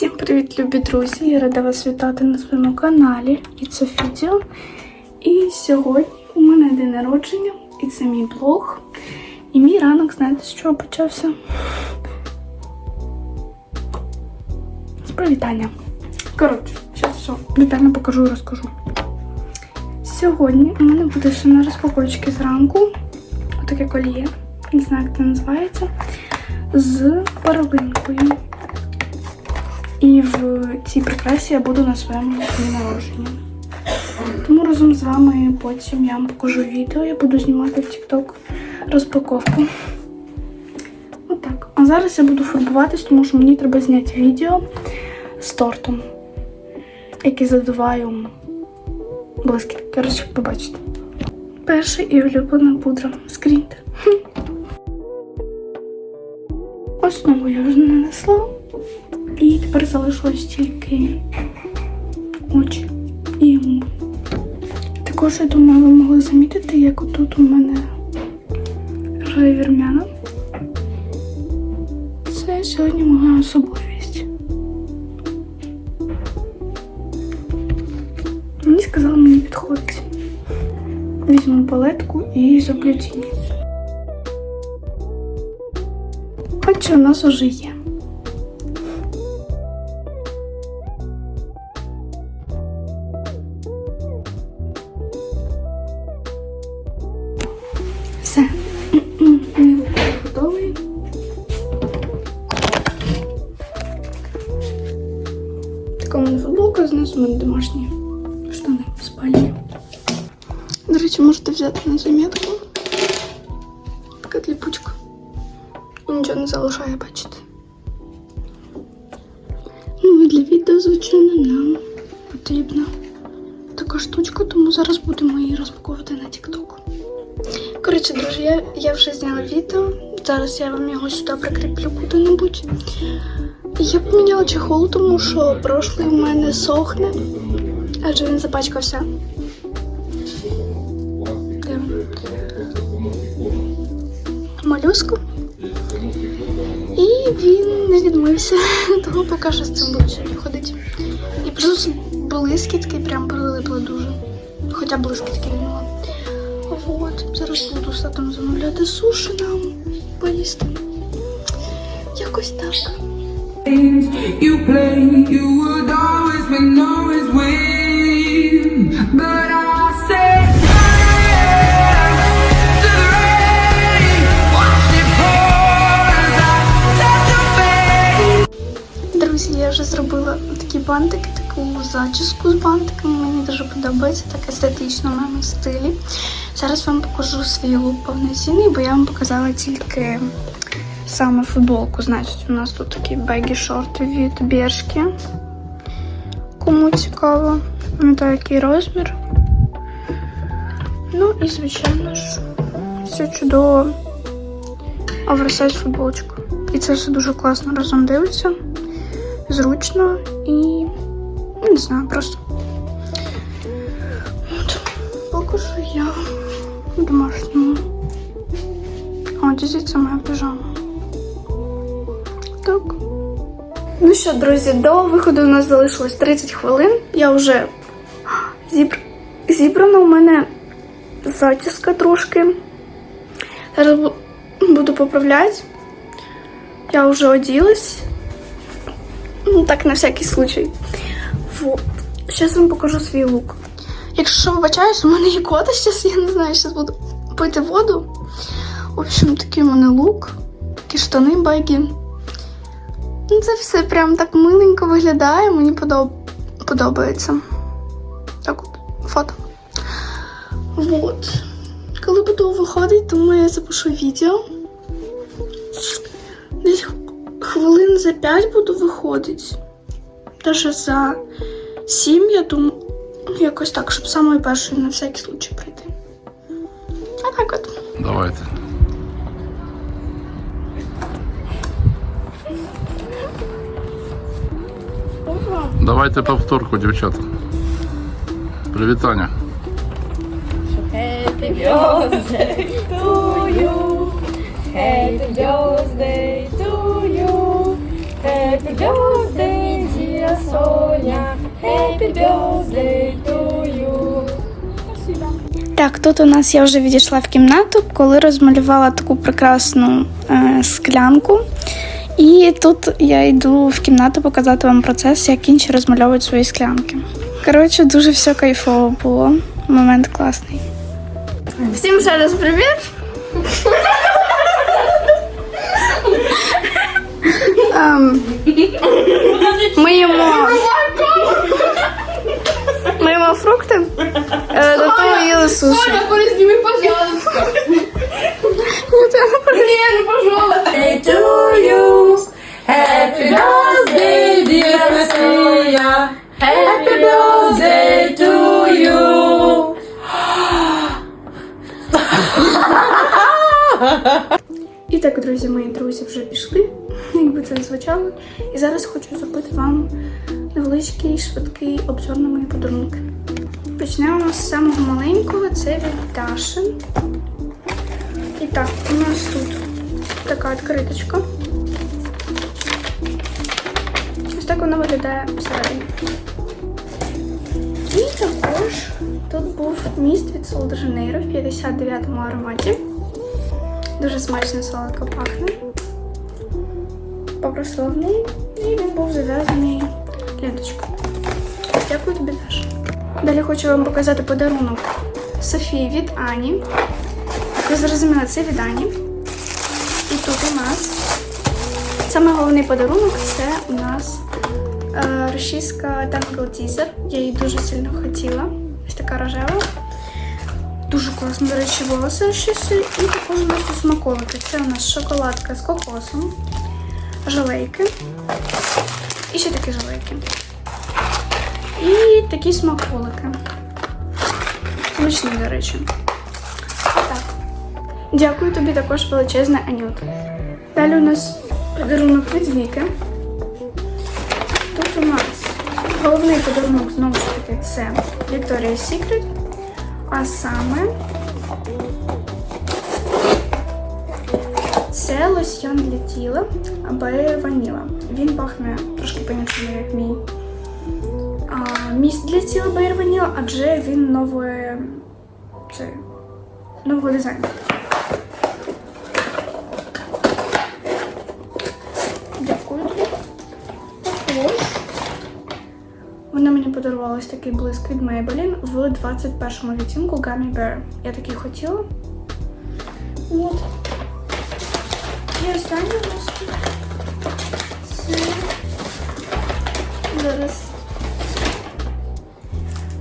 Всім привіт, любі друзі! Я рада вас вітати на своєму каналі і це. І сьогодні у мене день народження, і це мій блог. І мій ранок, знаєте, з чого почався? З привітання. Коротше, зараз все детально покажу і розкажу. Сьогодні у мене буде ще на розпаковочки зранку. Отаке коліє. Не знаю, як це називається. З перлинкою. І в цій прикрасі я буду на своєму дні народження. Тому разом з вами потім я вам покажу відео, я буду знімати в TikTok розпаковку. Отак. А зараз я буду фарбуватись, тому що мені треба зняти відео з тортом, який задуваю блискітки. Коротше, побачите. Перша і улюблена пудра. Скріньте. Основу я вже нанесла. І тепер залишилось тільки очі і губи. Також, я думаю, ви могли замітити, як отут у мене ревірмяна. Це сьогодні моя особливість. Мені сказали, мені підходить. Візьму палетку і зроблю тіні. Хоча у нас уже є. Мене домашні штани спальні. До речі, можете взяти на замітку. Така кліпучка. І нічого не залишає, бачите. Ну і для відео, звичайно, нам потрібна така штучка, тому зараз будемо її розпаковувати на TikTok. Коротше, друзі, я, я вже зняла відео. Зараз я вам його сюди прикріплю куди-небудь. Я поміняла чехол, тому що прошлий у мене сохне, адже він запачкався. Де? Молюском. І він не відмився, тому поки що з цим буду сьогодні ходити. І плюс блискітки прям прилипли дуже. Хоча блискітки не мала. Вот, зараз буду з замовляти суші нам поїсти. Якось так. You play, you would always win, always win. But I face. Друзі, я вже зробила такі бантики, таку зачіску з бантиками. Мені дуже подобається, так естетично в моєму стилі. Зараз вам покажу свій лук повноцінний, бо я вам показала тільки саме футболку. Значить, у нас тут такі бегі шорти від Бершки. Кому цікаво, пам'ятаю, який розмір. Ну і, звичайно ж, все чудово оверсайз футболочка. І це все дуже класно разом дивиться зручно і ну, не знаю, просто. От. Покажу я в домашньому одязі, це моя піжама. Так. Ну що, друзі, до виходу у нас залишилось 30 хвилин. Я вже зібр... зібрана у мене затіска трошки. Зараз буду поправляти. Я вже оділась. Ну, так, на всякий случай. Вот. Зараз вам покажу свій лук. Якщо що вибачаюсь, у мене є кота зараз, я не знаю, зараз буду пити воду. В общем, такий у мене лук, такі штани байки. Ну, це все прям так миленько виглядає, мені подоб... подобається. Так от, фото. Вот. Коли буду виходити, думаю, я запишу відео. Десь хвилин за 5 буду виходити. Даже за 7, я думаю, якось так, щоб самою першою на всякий случай прийти. А так от. Давайте. Давайте повторку, дівчата. Привітання. Happy birthday to you. Happy birthday to you. Happy birthday, Соня, happy birthday to you. Так, тут у нас я вже відійшла в кімнату, коли розмалювала таку прекрасну е, склянку. І тут я йду в кімнату показати вам процес, як інші розмальовують свої склянки. Коротше, дуже все кайфово було. Момент класний. Всім ще раз привіт! Ем, Ми їмо. Ми їмо фрукти. Е, До того їли суші. Поразніми, пожалуйста. Ні, пожалуйста. Happy to you. Так, друзі, мої друзі вже пішли, якби це звучало. І зараз хочу зробити вам невеличкий швидкий обзор на мої подарунки. Почнемо з самого маленького, це від Даши. І так, у нас тут така відкриточка. Ось так вона виглядає всередині. І також тут був міст від Sol в 59-му ароматі. Дуже смачно солодко пахне. Неї, і він був зав'язаний ленточкою. Дякую тобі, Даша. Далі хочу вам показати подарунок Софії від Ані. Ви зрозуміли, це від Ані. І тут у нас саме головний подарунок це у нас е, російська Tangle Teaser. Я її дуже сильно хотіла. Ось така рожева. Дуже класно, до речі, волоси щось. І також у нас тут смаколики. Це у нас шоколадка з кокосом, жалейки. І ще такі жалейки. І такі смаколики. Смачні, до речі. Так. Дякую тобі також величезне Анют. Далі у нас подарунок від Віки. Тут у нас головний подарунок знову ж таки це Victoria's Secret. А саме це лосьйон для тіла або ваніла. Він пахне трошки по-іншому, як мій а, міст для тіла Bare Vanilla, адже він нової, це, нового дизайну. Подарувала такий блиск від Maybelline в 21-му відтінку Gummy Bear. Я такий хотіла. От. І останнє у нас це зараз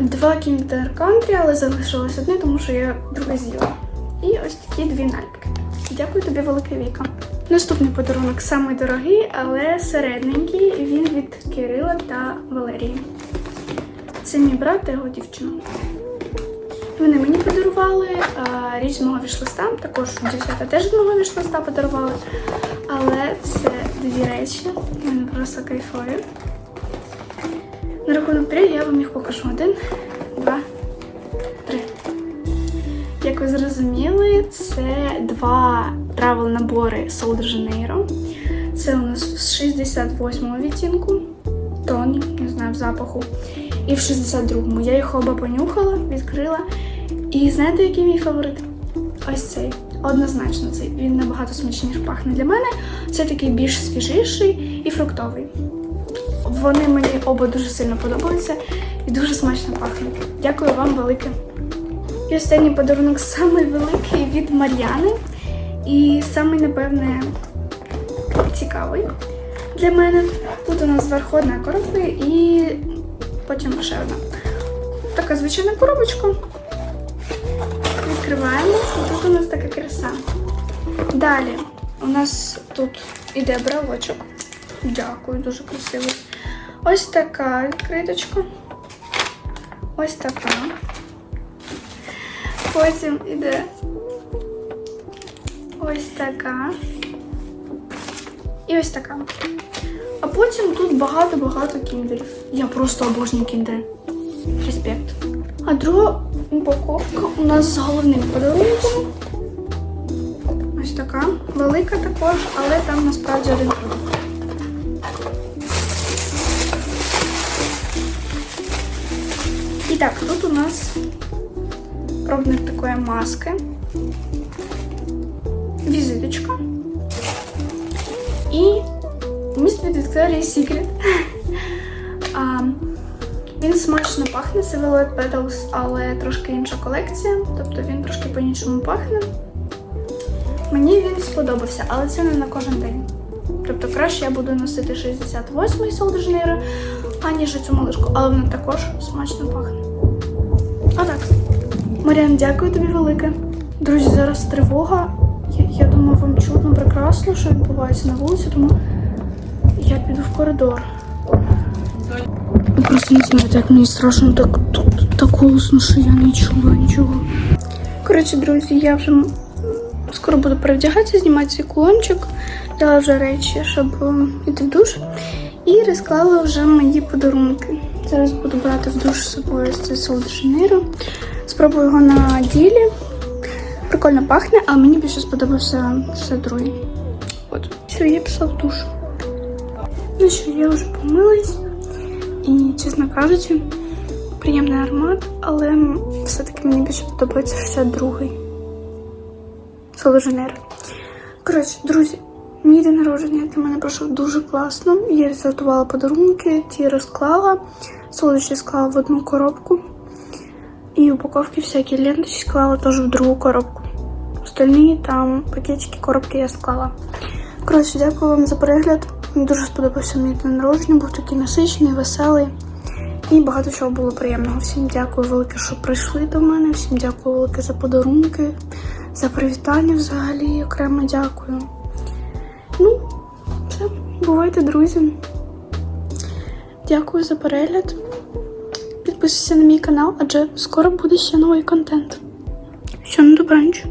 два Kinder Country, але залишилось одне, тому що я друге з'їла. І ось такі дві нальпки. Дякую тобі, велика Віка. Наступний подарунок самий дорогий, але середненький. Він від Кирила та Валерії. Це мій брат та його дівчина. Вони мені подарували річ з мого вішлиста, також дівчата теж з мого вішлиста подарували. Але це дві речі, вони просто кайфові. На рахунок три я вам їх покажу. Один, два, три. Як ви зрозуміли, це два травел набори Sol Janeiro. Це у нас з 68-го відтінку, тоні, не знаю, в запаху. І в 62-му. Я їх оба понюхала, відкрила. І знаєте, який мій фаворит? Ось цей. Однозначно цей. Він набагато смачніше пахне для мене. Це такий більш свіжіший і фруктовий. Вони мені оба дуже сильно подобаються і дуже смачно пахнуть. Дякую вам велике. І останній подарунок самий великий від Мар'яни. І самий, напевне, цікавий для мене. Тут у нас зверху коробка і потім ще одна. Така звичайна коробочка. Відкриваємо. І тут у нас така краса. Далі у нас тут іде брелочок. Дякую, дуже красивий. Ось така відкриточка. Ось така. Потім іде ось така. І ось така. А потім тут багато-багато кіндерів. Я просто обожнюю кіндери. Респект. А друга упаковка у нас з головним подарунком. Ось така. Велика також, але там насправді один продукт. Так, тут у нас пробник такої маски. Візиточка. І міст від Victoria's Secret. А, він смачно пахне, це Violet Petals, але трошки інша колекція. Тобто він трошки по-іншому пахне. Мені він сподобався, але це не на кожен день. Тобто краще я буду носити 68-й Sol de Janeiro, аніж цю малишку, але вона також смачно пахне. Отак. Маріан, дякую тобі велике. Друзі, зараз тривога. Я, я думаю, вам чутно прекрасно, що відбувається на вулиці, тому я піду в коридор. Ви просто не знаєте, як мені страшно так, так, так голосно, що я не чула нічого. Коротше, друзі, я вже скоро буду перевдягатися, знімати цей кулончик. Взяла вже речі, щоб йти в душ. І розклала вже мої подарунки. Зараз буду брати в душ з собою цей Sol. Спробую його на ділі. Прикольно пахне, але мені більше сподобався ще другий. От, все, я пішла в душ. Ну що, я вже помилась. І, чесно кажучи, приємний аромат, але все-таки мені більше подобається 62-й. Sol. Коротше, друзі, мій день народження для мене пройшов дуже класно. Я розготувала подарунки, ті розклала, солодощі склала в одну коробку. І упаковки всякі ленточки склала теж в другу коробку. Остальні там пакетики, коробки я склала. Коротше, дякую вам за перегляд. Мені дуже сподобався мій день народження, був такий насичений, веселий. І багато чого було приємного. Всім дякую велике, що прийшли до мене. Всім дякую велике за подарунки, за привітання взагалі. Окремо дякую. Ну, все, бувайте, друзі. Дякую за перегляд. Підписуйся на мій канал, адже скоро буде ще новий контент. На добраніч.